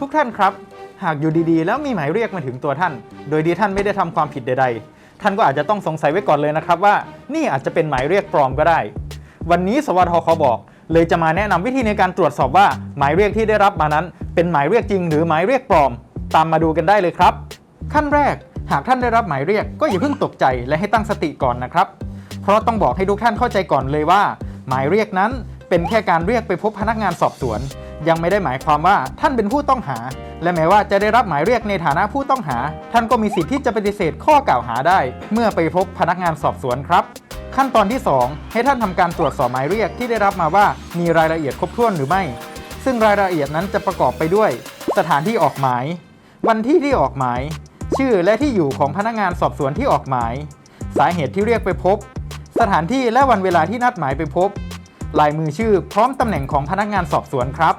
ทุกท่านครับ หากอยู่ดีๆ แล้วมีหมายเรียกมาถึงตัวท่าน โดยที่ท่านไม่ได้ทำความผิดใด ๆ ท่านก็อาจจะต้องสงสัยไว้ก่อนเลยนะครับว่า นี่อาจจะเป็นหมายเรียกปลอมก็ได้ วันนี้สวทขอบอก เลยจะมาแนะนำวิธีในการตรวจสอบว่าหมายเรียกที่ได้รับมานั้น เป็นหมายเรียกจริง หรือหมายเรียกปลอม ตามมาดูกันได้เลยครับ ขั้นแรก หากท่านได้รับหมายเรียกก็อย่าเพิ่งตกใจและให้ตั้งสติก่อนนะครับ เพราะต้องบอกให้ทุกท่านเข้าใจก่อนเลยว่า หมายเรียกนั้นเป็นแค่การเรียกไปพบพนักงานสอบสวน ยังไม่ได้หมายความว่าท่านเป็นผู้ต้องหา และแม้ว่าจะได้รับหมายเรียกในฐานะผู้ต้องหา ท่านก็มีสิทธิ์ที่จะปฏิเสธข้อกล่าวหาได้ เมื่อไปพบพนักงานสอบสวนครับ ขั้นตอนที่ 2 ให้ท่านทำการตรวจสอบหมายเรียกที่ได้รับมาว่ามีรายละเอียดครบถ้วนหรือไม่ ซึ่งรายละเอียดนั้นจะประกอบไปด้วย สถานที่ออกหมาย วันที่ที่ออกหมาย ชื่อและที่อยู่ของพนักงานสอบสวนที่ออกหมาย สาเหตุที่เรียกไปพบ สถานที่และวันเวลาที่นัดหมายไปพบลายมือชื่อพร้อมตำแหน่งของพนักงานสอบสวนครับ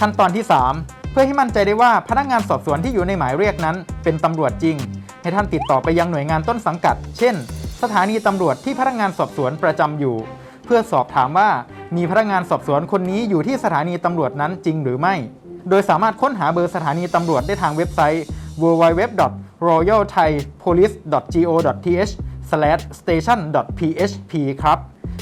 ขั้นตอนที่ 3 เพื่อให้มั่นใจได้ว่าพนักงานสอบสวนที่อยู่ในหมายเรียกนั้น เป็นตำรวจจริง ให้ท่านติดต่อไปยังหน่วยงานต้นสังกัด เช่น สถานีตำรวจที่พนักงานสอบสวนประจำอยู่ เพื่อสอบถามว่ามีพนักงานสอบสวนคนนี้อยู่ที่สถานีตำรวจนั้นจริงหรือไม่ โดยสามารถค้นหาเบอร์สถานีตำรวจได้ทางเว็บไซต์ www.royalthaipolice.go.th/station.php ครับ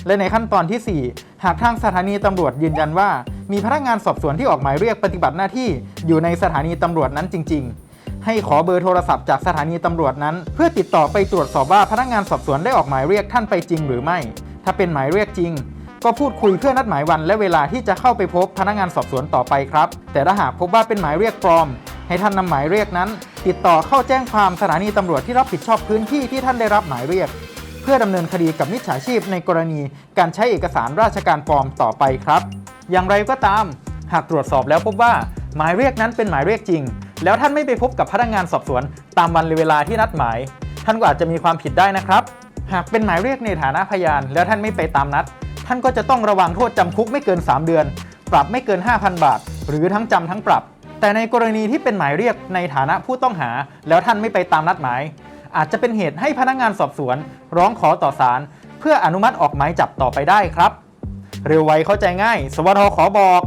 และในขั้นตอนทีสี่ 4 หากทางสถานีตำรวจยืนยันว่า มีพนักงานสอบสวนที่ออกหมายเรียกปฏิบัติหน้าที่อยู่ในสถานีตำรวจนั้นจริง ๆ ให้ขอเบอร์โทรศัพท์จากสถานีตำรวจนั้น เพื่อติดต่อไปตรวจสอบว่าพนักงานสอบสวนได้ออกหมายเรียกท่านไปจริงหรือไม่ ถ้าเป็นหมายเรียกจริงก็พูดคุยเพื่อนัดหมายวันและเวลาที่จะเข้าไปพบพนักงานสอบสวนต่อไปครับ แต่ถ้าหากพบว่าเป็นหมายเรียกปลอม ให้ท่านนำหมายเรียกนั้น ติดต่อเข้าแจ้งความสถานีตำรวจที่รับผิดชอบพื้นที่ที่ท่านได้รับหมายเรียก เพื่อดำเนินคดีกับมิจฉาชีพในกรณีการใช้เอกสารราชการปลอมต่อไปครับ อย่างไรก็ตาม หากตรวจสอบแล้วพบว่าหมายเรียกนั้นเป็นหมายเรียกจริง แล้วท่านไม่ไปพบกับพนักงานสอบสวน ตามวันเวลาที่นัดหมาย ท่านก็อาจจะมีความผิดได้นะครับ หากเป็นหมายเรียกในฐานะพยาน แล้วท่านไม่ไปตามนัด ท่านก็จะต้องระวังโทษจำคุกไม่เกิน 3 เดือน ปรับไม่เกิน 5,000 บาท หรือทั้งจำทั้งปรับ แต่ในกรณีที่เป็นหมายเรียกในฐานะผู้ต้องหา แล้วท่านไม่ไปตามนัดหมาย อาจจะเป็นเหตุให้พนักงานสอบสวน ร้องขอต่อศาลเพื่ออนุมัติออกหมายจับต่อไปได้ครับ เร็วไวเข้าใจง่าย สวทขอบอก